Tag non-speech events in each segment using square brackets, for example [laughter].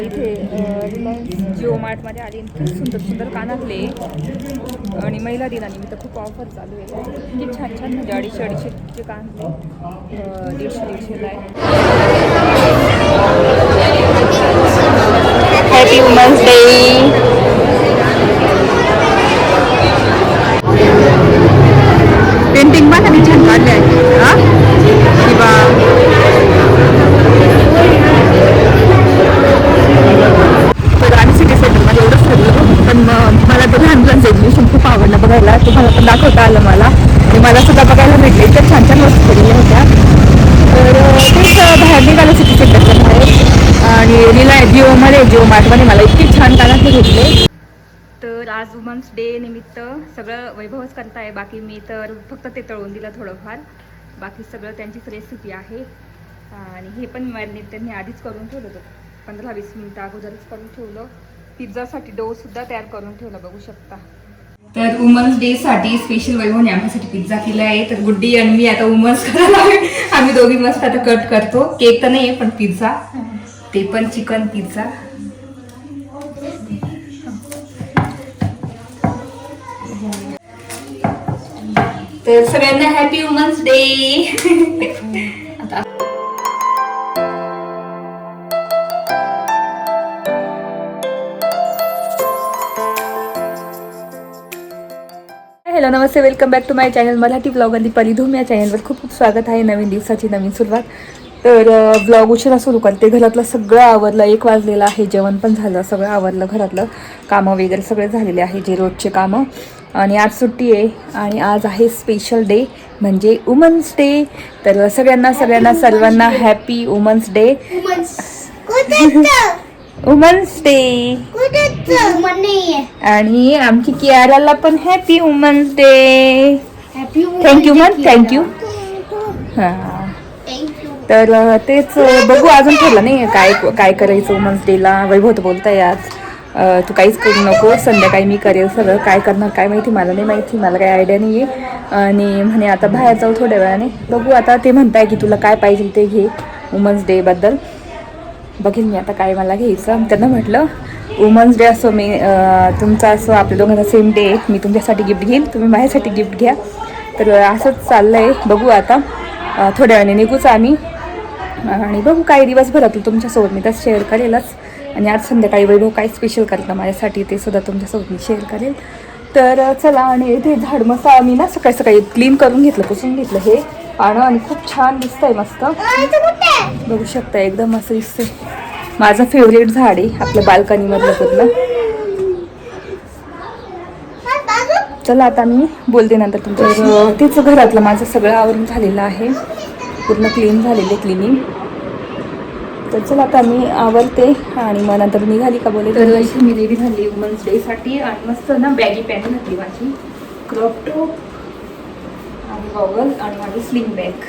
इथे रिलायन्स जिओ मार्टमध्ये आली खूप सुंदर सुंदर कानातले आणि महिला दिनानिमित्त खूप ऑफर चालू आहे. खूप छान छान म्हणजे अडीचशे अडीचशेचे कानातले दीडशे दीडशेला आहे. हॅपी वुमन्स डे पेंटिंग पण आम्ही छान काढले आहे हा किंवा तर आम्ही सिटी सेंटरमध्ये एवढंच ठरलो पण मग मला ते लहान मुलांचं एक्झिबिशन खूप आवडलं तुम्हाला पण दाखवता आलं मला. आणि मला सुद्धा बघायला भेटले. इतक्या छान छान वस्तू केलेल्या होत्या. तर तेच बाहेर निघालं सिटी सेंटरच्या बाहेर. आणि रिलाय जिओमध्ये जिओ मार्टमध्ये मला इतके छान कानातले भेटले. तर आज वुमन्स डे निमित्त सगळं वैभवच करताय. बाकी मी तर फक्त ते तळून दिलं थोडंफार. बाकी सगळं त्यांचीच रेसिपी आहे. आणि हे पण मॅरिनेट त्यांनी आधीच करून ठेवलं होतं पंधरा वीस मिनटं अगोदरच करून ठेवलं. पिझ्झासाठी डो सुद्धा तयार करून ठेवला. बघू शकता. तर वुमन्स डे साठी स्पेशल वैभवने आमच्यासाठी पिझ्झा केला आहे. तर गुड्डी आणि मी आता वुमन्स करायला आम्ही दोघी मस्त आता कट करतो. केक तर नाही आहे पण पिझ्झा ते पण चिकन पिझ्झा तर सगळ्यांना happy women's day hello Namaste welcome back to my channel Marathi blog आणि परिधूम या चॅनलवर खूप खूप स्वागत आहे नवीन दिवसाची नवीन सुरुवात. तर ब्लॉग उशिरा सुरू करते. घरातलं सगळं आवरलं एक वाजलेलं आहे जेवण पण झालं सगळं आवरलं घरातलं कामं वगैरे सगळे झालेले आहे जे रोजचे कामं. आणि आज सुट्टी आहे आणि आज आहे स्पेशल डे म्हणजे वुमन्स डे तर सगळ्यांना सगळ्यांना सर्वांना happy women's day women's day आणि आमची कियाराला पण happy women's day thank you ma'am thank you हां. तर तेच बघू अजून ठरलं नाही काय काय करायचं वुमन्स डेला वैभव बोलताय आज. तू काहीच करू नको. संध्याकाळी मी करेल सगळं. काय करणार काय माहिती? मला नाही माहिती. मला काही आयडिया नाही आहे आणि म्हणे आता बाहेर जाऊ थोड्या वेळाने. बघू आता ते म्हणताय की तुला काय पाहिजे ते घे वुमन्स डेबद्दल बघेल मी आता काय मला घ्यायचं. त्यांना म्हटलं वुमन्स डे असो मी तुमचा असो आपल्या दोघांचा सेम डे मी तुमच्यासाठी गिफ्ट घेईन. तुम्ही माझ्यासाठी गिफ्ट घ्या. तर असंच चाललं आहे बघू आता. थोड्या वेळाने निघूच आम्ही. आणि बघू काही दिवसभरातून तुमच्यासोबत मी तर शेअर करेलच. आणि आज संध्याकाळी वैभव काय स्पेशल करतं माझ्यासाठी ते सुद्धा तुमच्यासोबत मी शेअर करेल. तर चला आणि ते झाड मसा आम्ही ना सकाळी सकाळी क्लीन करून घेतलं पुसून घेतलं हे. पानं आणि खूप छान दिसतंय मस्त. बघू शकता एकदम असं दिसतंय. माझं फेवरेट झाड आहे आपल्या बाल्कनीमधलं पूर्ण. चला आता मी बोलते नंतर तुमच्या तेच घरातलं माझं सगळं आवरून झालेलं आहे. पूर्ण क्लीन झालेले क्लिनिंग तर चला आता मी आवरते आणि मग नंतर निघाली का बोले तर मी रेडी झाली. वुमन्स डेसाठी आणि मस्त ना बॅगी पॅन्ट घातली माझी. क्रॉप टॉप गॉगल आणि माझी स्लिंग बॅग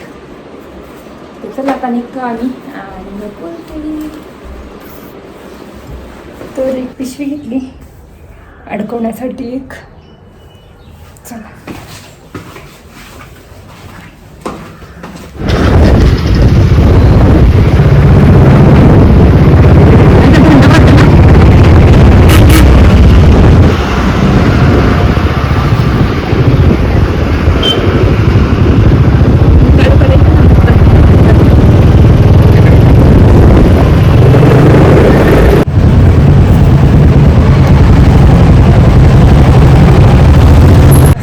तर चला आता निघतो आम्ही आणि नको तर एक पिशवी घेतली अडकवण्यासाठी एक चला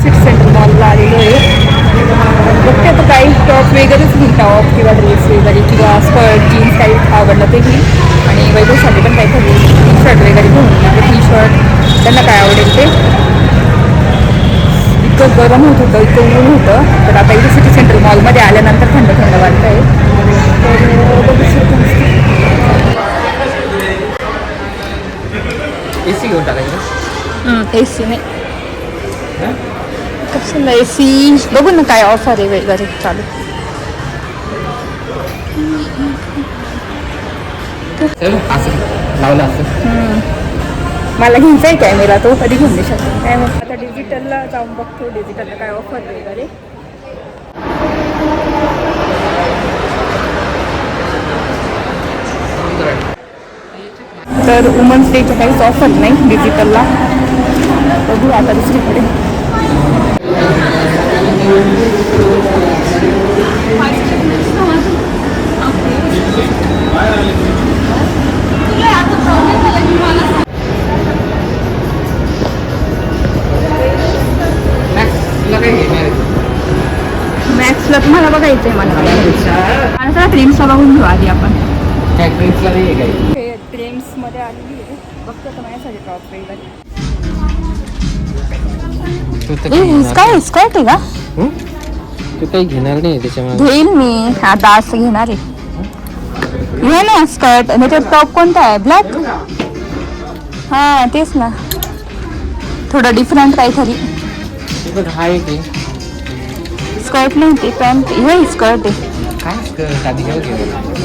सिटी सेंटर मॉलला आलेलो आहे बघते आता काही टॉप वगैरेच घेईल टॉप किंवा ड्रेस वगैरे किंवा स्कर्ट जीन्स काही आवडलं ते घेईल आणि वैभवसाठी पण काहीतरी टी शर्ट वगैरे घेऊन म्हणजे टी शर्ट त्यांना काय आवडेल ते? इतकं गरम होत होतं इतकं ऊन होतं तर आता इथे सिटी सेंटर मॉलमध्ये आल्यानंतर थंड थंड वाटत आहे ए सी घेऊन टाकायचं ए सी नाही. कसं ए सी बघू ना काय ऑफर आहे वगैरे चालू. लावलं असं. मला घ्यायचा आहे कॅमेरा तो कधी घेऊन देऊ शकतो? काय मग? आता डिजिटलला जाऊन बघतो डिजिटलला काय ऑफर वगैरे. तर वुमन्स डेच्या काहीच ऑफर नाही डिजिटलला बघू आता दुसरीकडे. मॅक्सला तुम्हाला बघायचं आहे मला चला ट्रेन्सला बघून घेऊ आधी आपण. आलेली आहे. बघतो तर माझ्यासाठी टॉप घेणार काय स्कर्ट आहे का? हं? तू काही घेणार नाही त्याच्यामुळे घेईल मी. आता असं घेणार आहे. हे ना स्कर्ट आणि त्याच्यात टॉप कोणता आहे? ब्लॅक हा तेच ना. थोडं डिफरंट काहीतरी. हा एक आहे. स्कर्ट नाही ते पॅन्ट हे स्कर्ट आहे काय? skirt? आधी काय घेणार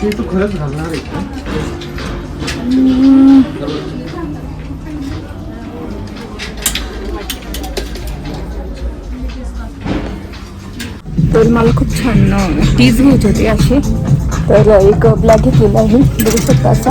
ते तू खरंच घालणार आहे का? तर मला खूप छान टीज घ्यायचे होते असे तर एक ब्लॅक घेतलेला आहे बघू शकता असा.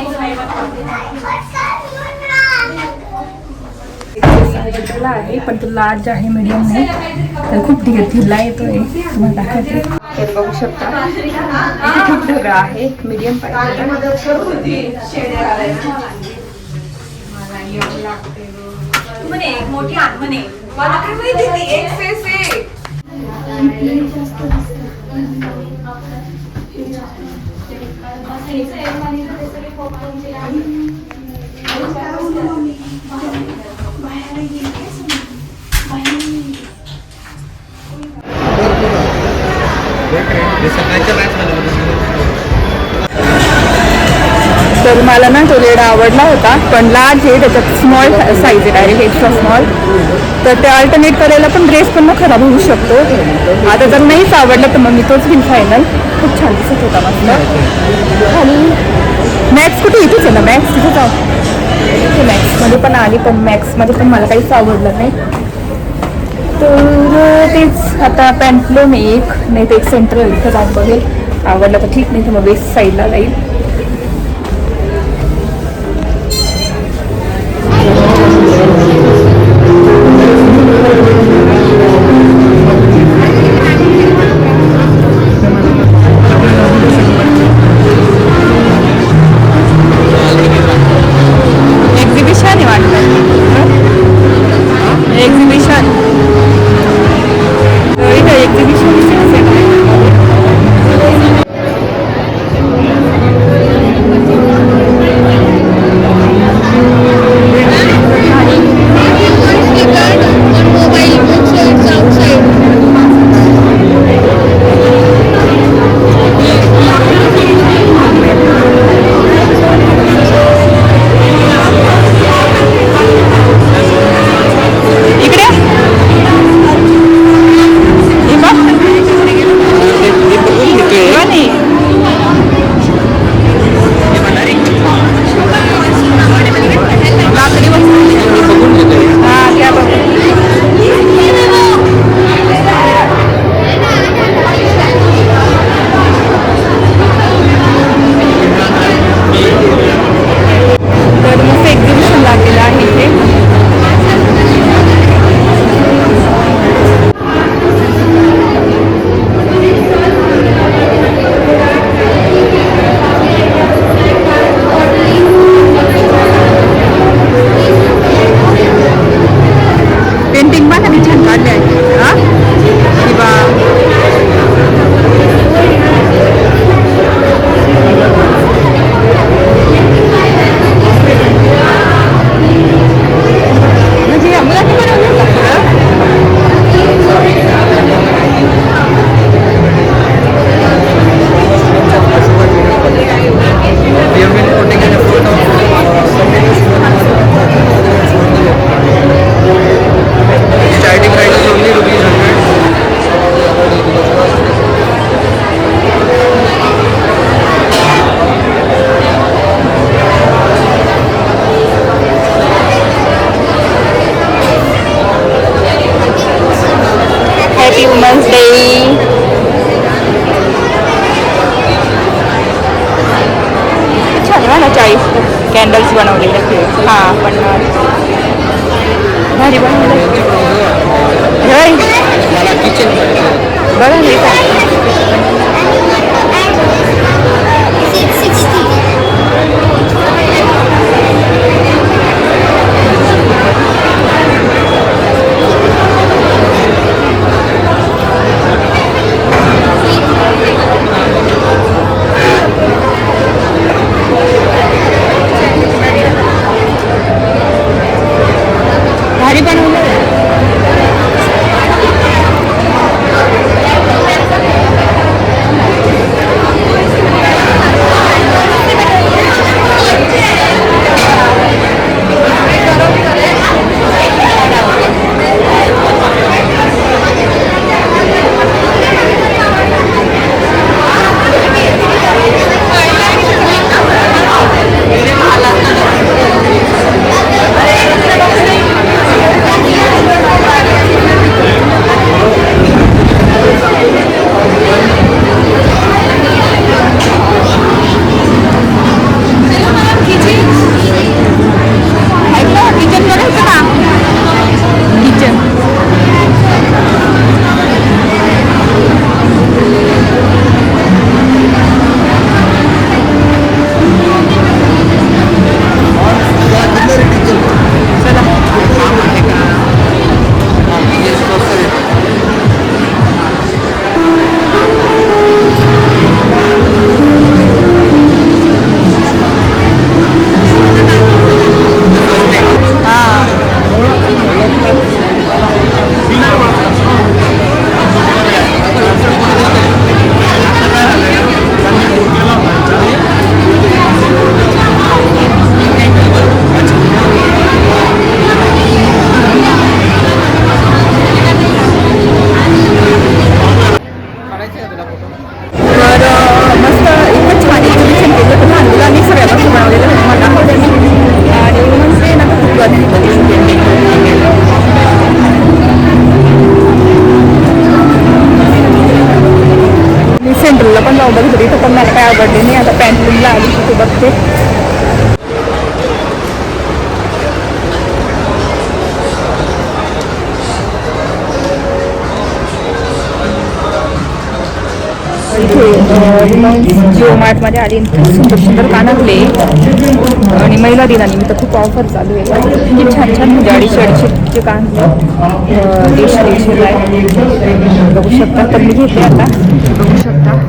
ट्राय करून बघते मला. घेतलेला आहे पण तो लार्ज आहे मीडियम नाही तर खूप ढिग ढिला येतोय तुम्हाला दाखवते तर बघू शकता इथे खूप ढगा आहे मीडियम पाहिजे हे सकाळच्या बॅचमध्ये तर मला ना तो लेडा आवडला होता पण लार्ज आहे त्याच्यात स्मॉल साईज आहे डायरेक्ट एक्स्ट्रा स्मॉल तर ते अल्टरनेट करायला पण ड्रेस पण मग खराब होऊ शकतो. आता जर नाहीच आवडलं तर मग मी तोच घेईन फायनल खूप छान दिसत होता मस्त. आणि मॅक्स कुठे? इथेच आहे ना मॅक्स तिथेच जाऊ इथे मॅक्समध्ये पण आली पण मॅक्समध्ये पण मला काहीच आवडलं नाही. तर तेच. आता पॅन्टलोन मी एक नाही तर एक सेंट्रल इथं जाऊन बघेल. आवडलं तर ठीक नाही तर मग वेस्ट साईडला जाईल. एक्झिबिशन आवडले मी आता पॅन्टलूनला आली तिथे बघते. इथे जिओ मार्टमध्ये आली खूप सुंदर सुंदर कानातले आणि महिला दिनानिमित्त खूप ऑफर चालू आहे. खूप छान छान म्हणजे अडीचशे अडीचशेचे कान अं, दीडशे दीडशेला बघू शकता. तर मी घेते आता. बघू शकता.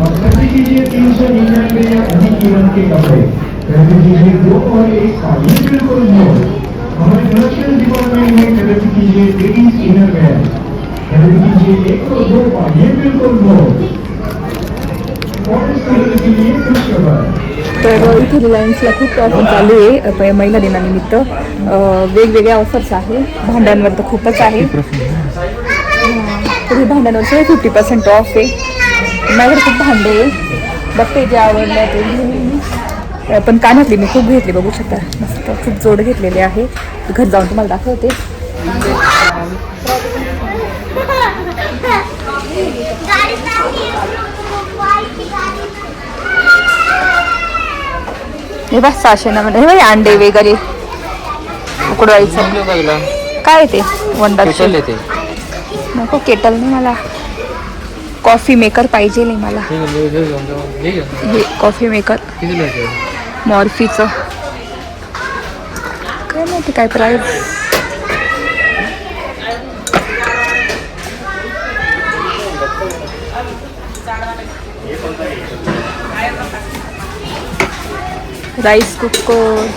और खरीदी कीजिए तीन सौ निन्यानवे या अधिक कीमत के कपड़े त्यासाठी हे दो एक का ये हमारे कलेक्शन डिपार्टमेंट में कीजिए लेडीज इनर वेयर कीजिए एक और दो का ये बिल्कुल तर इथे रिलायन्सला खूप ऑफर चालू आहे महिला दिनानिमित्त वेगवेगळ्या ऑफर्स आहे. भांड्यांवर तर खूपच आहे. तर हे भांड्यांवर सगळे फिफ्टी पर्सेंट ऑफ आहे. माझ्याकडे खूप भांडे आहे. बघते जे आवडलं ते. पण कानातली मी खूप घेतली बघू शकता. मस्त खूप जोड घेतलेले आहे. घर जाऊन तुम्हाला दाखवते. हे बघ सहाशे ना बघ अंडे वगैरे. उकडवायचं. काय ते? येते नको केटल नाही मला. कॉफी मेकर पाहिजे नाही मला. हे कॉफी मेकर मॉर्फीचं. काय माहिती काय प्राईस राईस कुकर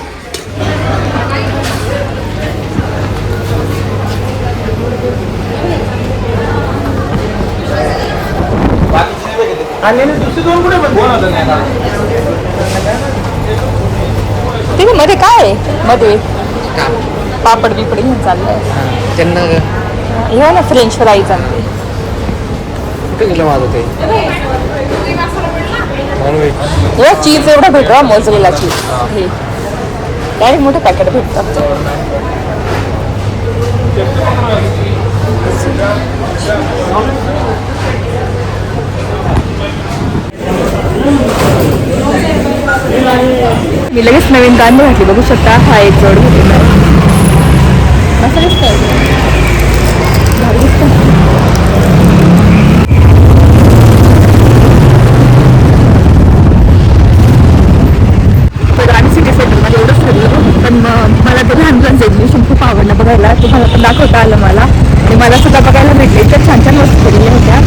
आणि दुसरी दोन कुठे पण दोन होतं ते मध्ये काय आहे? मध्ये पापड बिपड घेऊन चाललंय. त्यांना हे ना फ्रेंच फ्राईज आणते कुठे गेलं माझं ते? नॉनव्हेज हे चीज एवढं भेटतं मोजरेला चीज हे. डायरेक्ट मोठं पॅकेट भेटतं. मी लगेच नवीन कांदे घातली. बघू शकता हा एक जोड घेतलेला आहे. असं दिसतंय सिटी सेंटरमध्ये एवढंच ठरलं पण मग मला खूप बघायला. तुम्हाला पण दाखवता आलं मला. आणि मला सुद्धा बघायला भेटले. तर छान छान वस्तू केलेल्या होत्या.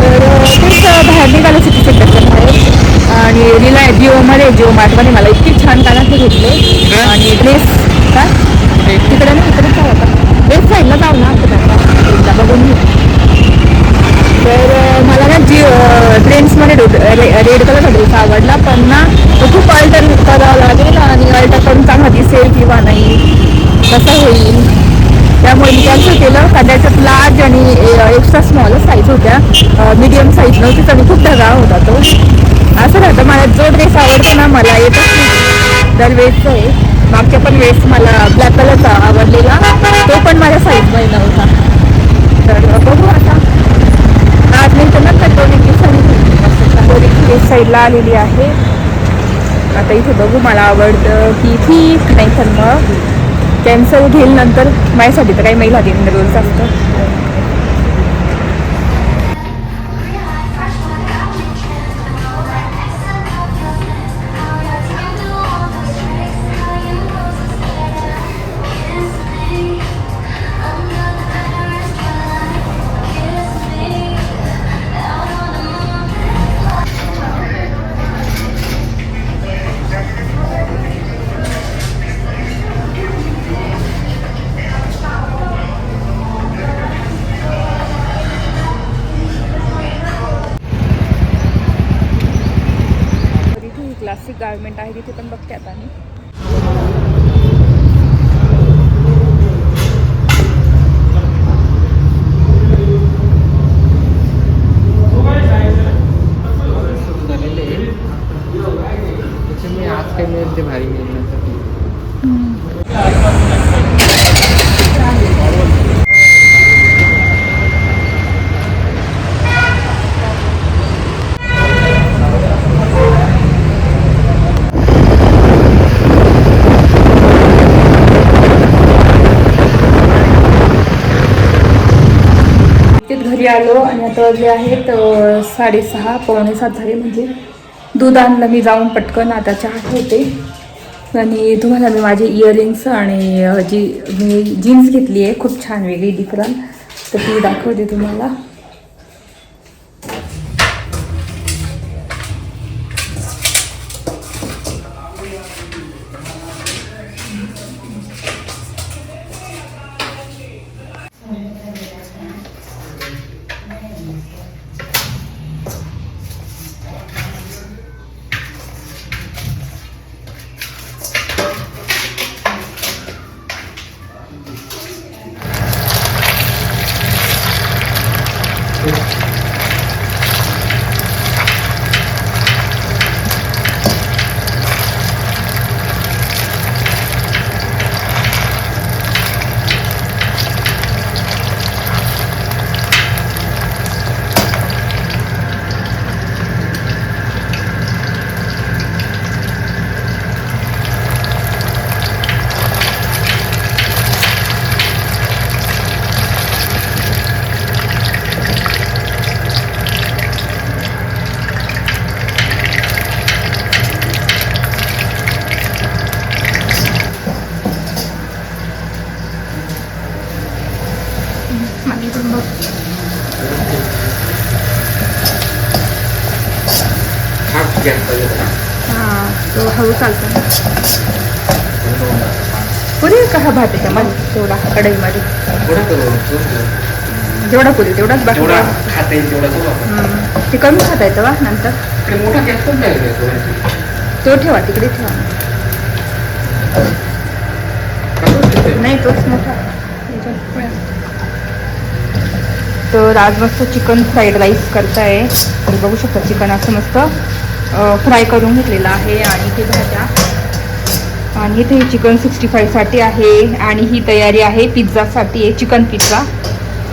तर अं, तेच बाहेर निघालं सिटी सेंटरच्या बाहेर आणि रिलाय जिओमध्ये जिओ मार्टमध्ये मला इतकी छान कानातले घेतले. आणि ड्रेस काय? तिकडे नाही तिकडे काय होता ड्रेस साईडला जाऊ ना आता. बघून घेऊ. तर मला ना जी ट्रेंड्समध्ये रेड कलरचा ड्रेस आवडला. पण ना तो खूप अल्टर करावा लागेल आणि अल्टर करून चांगला दिसेल किंवा नाही. कसं होईल. त्यामुळे मी कॅन्सल केलं. कदाचित लार्ज आणि एक्स्ट्रा स्मॉल साईज होत्या. मीडियम साईज नव्हतीच आणि खूप ढगाळ होता तो. असं राहतं मला जो ड्रेस आवडतो ना मला येतच नाही. दरवेळेस आहे. मागच्या पण वेळेस मला ब्लॅक कलरचा आवडलेला तो पण माझ्या साईजमध्ये नव्हता तर बघू आता. आज नाही तर नंतर दोन एक दिवसांनी दोन साईडला आलेली आहे. आता इथे बघू मला आवडतं की ठीक नाही तर मग कॅन्सल घेईल नंतर. माझ्यासाठी तर काही महिला दिन रोज असतं. अपार्टमेंट आहे तिथे पण बघते आता मी झालेले आहे त्याच्यामुळे आज काही मिळेल ते भारी मिळेल नंतर ते घरी आलो आणि आता वाजले आहेत साडेसहा पावणे सात झाले म्हणजे दूध आणलं मी जाऊन पटकन. आता चहा ठेवते. आणि तुम्हाला मी माझे इयरिंग्स आणि जी मी जीन्स घेतली आहे खूप छान वेगळी डिफरंट तर ती दाखवते तुम्हाला. कढईमध्ये जेवढा पुरेल तेवढाच बाकी तो कमी खाता येतं वा नंतर. तो ठेवा तिकडे ठेवा? नाही तोच मोठा. तर आज मस्त चिकन फ्राईड राईस करताय. बघू शकता चिकन असं मस्त फ्राय करून घेतलेलं आहे आणि ते भाज्या. आणि इथे चिकन सिक्स्टी फायसाठी आहे आणि ही तयारी आहे पिझ्झासाठी आहे. चिकन पिझ्झा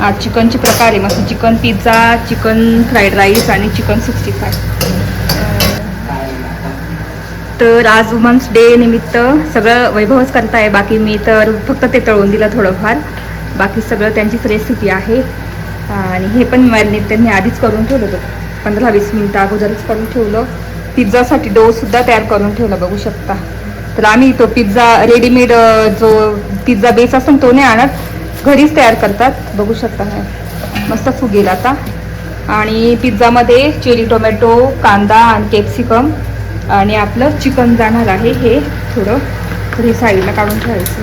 आज चिकनचे प्रकार आहे. मस्त chicken pizza chicken fried rice आणि चिकन सिक्स्टी फाय तर आज वुमन्स डे निमित्त सगळं वैभवच करताय. बाकी मी तर फक्त ते तळून दिलं थोडंफार. बाकी सगळं त्यांचीच रेसिपी आहे. आणि हे पण मॅरिनेट त्यांनी आधीच करून ठेवलं होतं पंधरा वीस मिनटं अगोदरच करून ठेवलं. पिझ्झासाठी डोसुद्धा तयार करून ठेवला बघू शकता. तर आम्ही तो पिझ्झा रेडीमेड जो पिझ्झा बेस असतो तो नाही आणत. घरीच तयार करतात. बघू शकता हे. मस्त फुगेल आता. आणि पिझ्झामध्ये चेरी टोमॅटो कांदा आणि कॅप्सिकम आणि आपलं चिकन जाणार आहे. हे थोडं तर हे साईडला काढून ठेवायचं.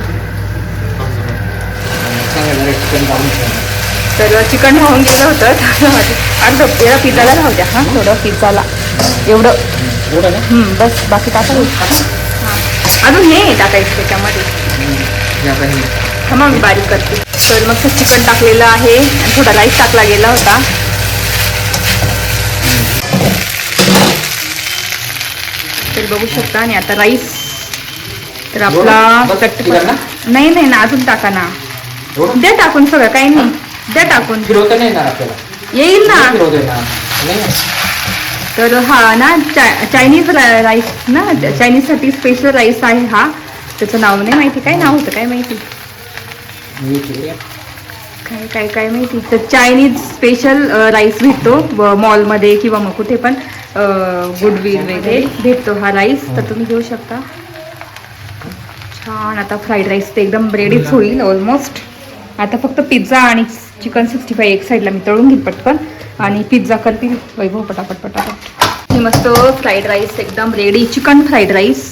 तर चिकन राहून गेलं होतं. [laughs] आणि याला पिझ्झाला राहू द्या हां. थोडं पिझ्झाला एवढं. बस बाकी टाकायचं हां अजून हे टाकायचं त्याच्यामध्ये हे आता हे. थांबा मी बारीक करते. तर मग चिकन टाकलेलं आहे आणि थोडा राईस टाकला गेला होता. तर बघू शकता आणि आता राईस. तर आपला चटपट? नाही नाही ना अजून टाका ना. द्या टाकून सगळं काही नाही. द्या टाकून. येईल ना. तर हा ना चा- चायनीज राईस ना चायनीजसाठी स्पेशल राईस आहे हा. त्याचं नाव नाही माहिती काय नाव होतं काय माहिती? काय काय काय माहिती? तर चायनीज स्पेशल राईस भेटतो मॉलमध्ये किंवा मग कुठे पण गुडविल वगैरे भेटतो हा राईस तर तुम्ही घेऊ शकता. छान आता फ्राईड राईस ते एकदम रेडीच होईल ऑलमोस्ट आता फक्त पिझ्झा आणि चिकन सिक्स्टी फाय एक साईडला मी तळून घेईल पटकन. आणि पिझ्झा करतील वैभव पटापट पटापट. हे मस्त फ्राईड राईस एकदम रेडी चिकन फ्राईड राईस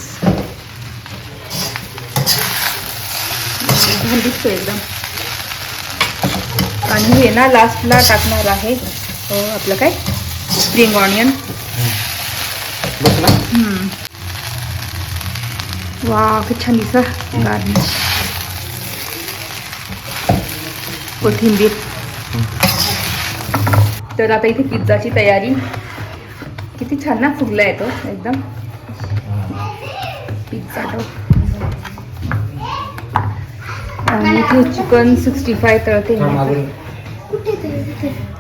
एकदम. आणि हे ना लास्टला टाकणार आहे. आपलं काय? स्प्रिंग ऑनियन वा किती छान दिसत गार्निश. कोथिंबीर. तर आता इथे पिझ्झाची तयारी. किती छान ना फुगला आहे तो एकदम. पिझ्झा आणि इथे चिकन सिक्स्टी फाय तळते. हा.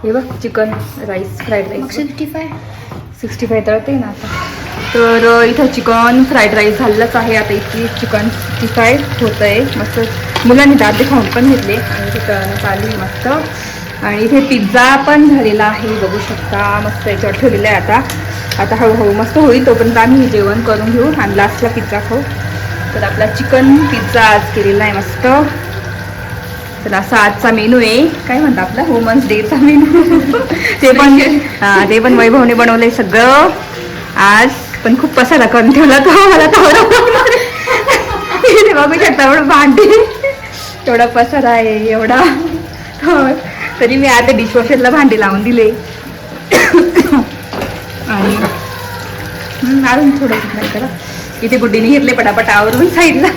हे बघ chicken rice fried rice. Sixty five? Sixty five तळते ना आता. तर इथं चिकन फ्राईड राईस झालेलंच आहे आता इथे. चिकन सिक्स्टी फाय होतं आहे मस्त. मुलांनी दादे खाऊन पण घेतले. आणि ते तळणं चालू मस्त. आणि इथे पिझ्झा पण झालेला आहे बघू शकता. मस्त याच्यावर ठेवलेलं आहे आता. आता हळूहळू मस्त होईल तोपर्यंत आम्ही हे जेवण करून घेऊ. आणि लास्टला पिझ्झा खाऊ. तर आपला चिकन पिझ्झा आज केलेला आहे मस्त. तर असा आजचा मेनू आहे. काय म्हणता आपला? वुमन्स डेचा मेनू ते पण ते पण वैभवने बनवलंय सगळं. आज पण खूप पसारा करून ठेवला तो. मला तेवढा इथे बघू शकता एवढं भांडी. तेवढा पसारा आहे एवढा. हो. तरी मी आता डिशवॉशरला भांडी लावून दिले. आणि अजून थोडं नाही करा. इथे गुड्डीने घेतले पटापट आवरून साईडला.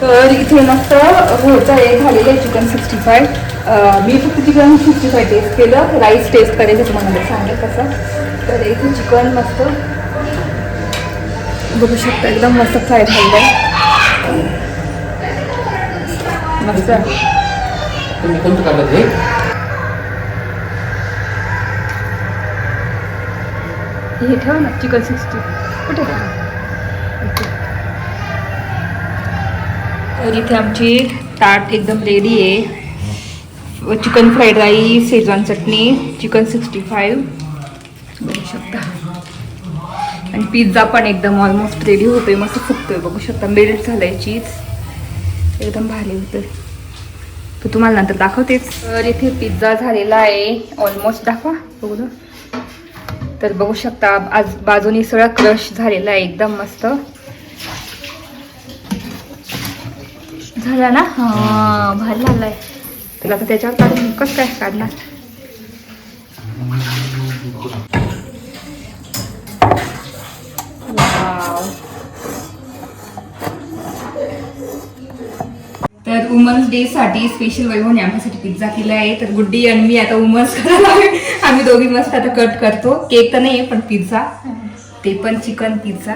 तर इथे मस्त होतं एक झालेलं आहे चिकन सिक्स्टी फाय मी फक्त चिकन सिक्स्टी फाय टेस्ट केलं. राईस टेस्ट करायचं तुम्हाला सांगेल कसं तर इथे चिकन मस्त बघू शकता एकदम मस्त फ्राय झालेलं आहे मस्त. तुम्ही कोणतं काढलं हे हे ठेवा ना चिकन सिक्स्टी. कुठे तर इथे आमची ताट एकदम रेडी आहे. Chicken fried rice schezwan chutney chicken sixty five बघू शकता आणि पिझ्झा पण एकदम ऑलमोस्ट रेडी होतोय. मस्त फुकतोय बघू शकता मेल्ट झालंय चीज एकदम भारी होतं तर तुम्हाला नंतर दाखवतेच तर इथे पिझ्झा झालेला आहे. ऑलमोस्ट दाखवा. बघू तर बघू शकता आज बाजूनी सगळा क्रश झालेला आहे. एकदम मस्त. झाला ना? हा भारी झालाय तर आता त्याच्यावर काढून कसं काय काढणार? तर वुमन्स डे साठी स्पेशल वैभवने आमच्यासाठी पिझ्झा केला आहे. तर गुड्डी आणि मी आता वुमन्स करायला आम्ही दोघी मस्त आता कट करतो. केक तर नाही पण पिझ्झा ते पण चिकन पिझ्झा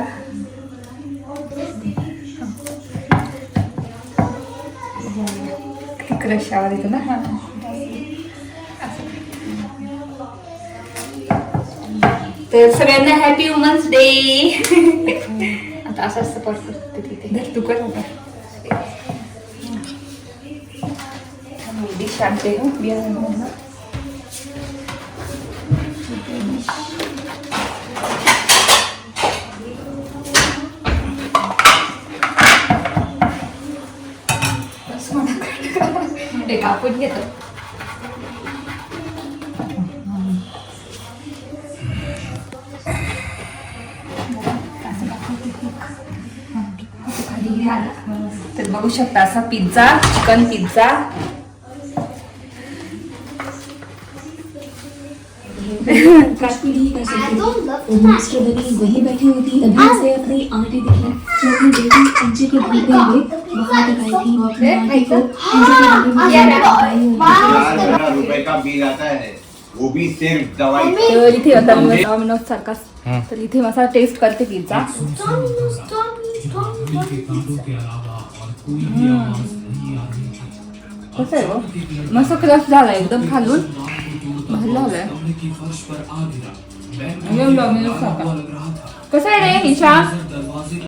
क्रश आवाज येतो ना. तर सगळ्यांना हॅपी वुमन्स डे आता असं असं पडतं तिथे धर तू कर आता. डिश आणते हो बियाणं म्हणून. बस म्हणा. हे कापून घेतो तर बघू शकता असा pizza chicken pizza Kashmiri strawberry वहीं बैठी हुई थी तभी उसे अपनी आंटी दिखी जो अपनी बेटी अंशी को ढूंढते हुए वहां तक आई थी वो अपनी आंटी को अंशी के बारे में बताई हुई थी। चार हजार रुपए का बिल आता है वो भी सिर्फ दवाई तर इथे डॉमिनोज सारखा तर इथे मसा टेस्ट करते पिझ्झा कसं आहे गं? मस्त क्रश झाला एकदम खालून. भारी झालाय. एकदम डॉमिनोज सारखा कसं आहे रे निशा?